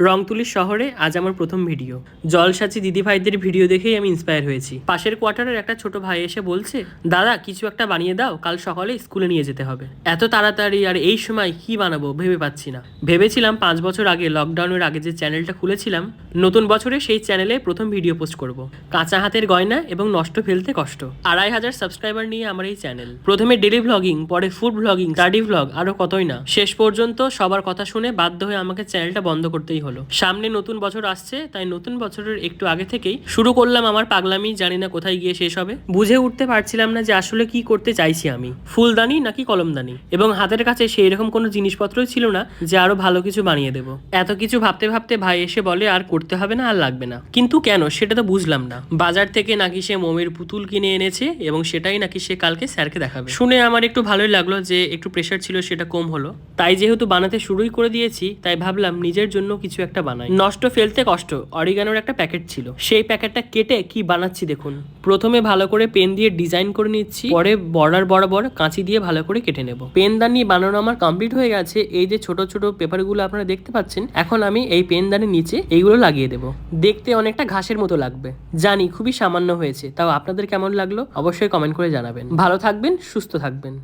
রংতুলির শহরে আজ আমার প্রথম ভিডিও। জলসাচি দিদিভাইদের ভিডিও দেখেই আমি ইন্সপায়ার হয়েছি। পাশের কোয়ার্টারের একটা ছোট ভাই এসে বলছে, দাদা, কিছু একটা বানিয়ে দাও, কাল সকালে স্কুলে নিয়ে যেতে হবে। এত তাড়াতাড়ি আর এই সময় কি বানাবো ভেবে পাচ্ছি না। ভেবেছিলাম পাঁচ বছর আগে লকডাউনের আগে যে চ্যানেলটা খুলেছিলাম, নতুন বছরে সেই চ্যানেলে প্রথম ভিডিও পোস্ট করব। কাঁচা হাতের গয়না এবং নষ্ট ফেলতে কষ্ট। আড়াই হাজার সাবস্ক্রাইবার নিয়ে আমার এই চ্যানেল প্রথমে ডেলি ভ্লগিং পরে ফুড ভ্লগিং স্টাডি ভ্লগ আরও কতই না। শেষ পর্যন্ত সবার কথা শুনে বাধ্য হয়ে আমাকে চ্যানেলটা বন্ধ করতেই হলো। সামনে নতুন বছর আসছে, তাই নতুন বছরের একটু আগে থেকেই শুরু করলাম আমার পাগলামি, জানি না কোথায় গিয়ে শেষ হবে। বুঝে উঠতে পারছিলাম না যে আসলে কি করতে চাইছি আমি। ফুলদানি নাকি কলমদানি? এবং হাতের কাছে সেই রকম কোনো জিনিসপত্রই ছিল না যে আরও ভালো কিছু বানিয়ে দেবো। এত কিছু ভাবতে ভাবতে ভাই এসে বলে, আর করতে হবে না, আর লাগবে না। কিন্তু কেন? সেটা তো বুঝলাম না। বাজার থেকে নাকি সে মোমের পুতুল কিনে এনেছে এবং সেটাই নাকি সে কালকে স্যারকে দেখাবে। শুনে আমার একটু ভালোই লাগল যে একটু প্রেশার ছিল, সেটা কম হলো। তাই যেহেতু বানাতে শুরুই করে দিয়েছি, তাই ভাবলাম নিজের জন্য কিছু একটা বানাই। নষ্ট ফেলতে কষ্ট, অরিগানোর একটা প্যাকেট ছিল। সেই প্যাকেটটা কেটে কি বানাচ্ছি দেখুন। প্রথমে ভালো করে পেন দিয়ে ডিজাইন করে নিচ্ছি, পরে বর্ডার বরাবর কাঁচি দিয়ে ভালো করে কেটে নেব। পেনদানি বানানো আমার কমপ্লিট হয়ে গেছে। এই যে ছোট ছোট পেপারগুলো আপনারা দেখতে পাচ্ছেন, এখন আমি এই পেনদানির নিচে এইগুলো লাগিয়ে দেব। দেখতে অনেকটা ঘাসের মতো লাগবে। জানি খুবই সামান্য হয়েছে, তাও আপনাদের কেমন লাগল অবশ্যই কমেন্ট করে জানাবেন। ভালো থাকবেন, সুস্থ থাকবেন।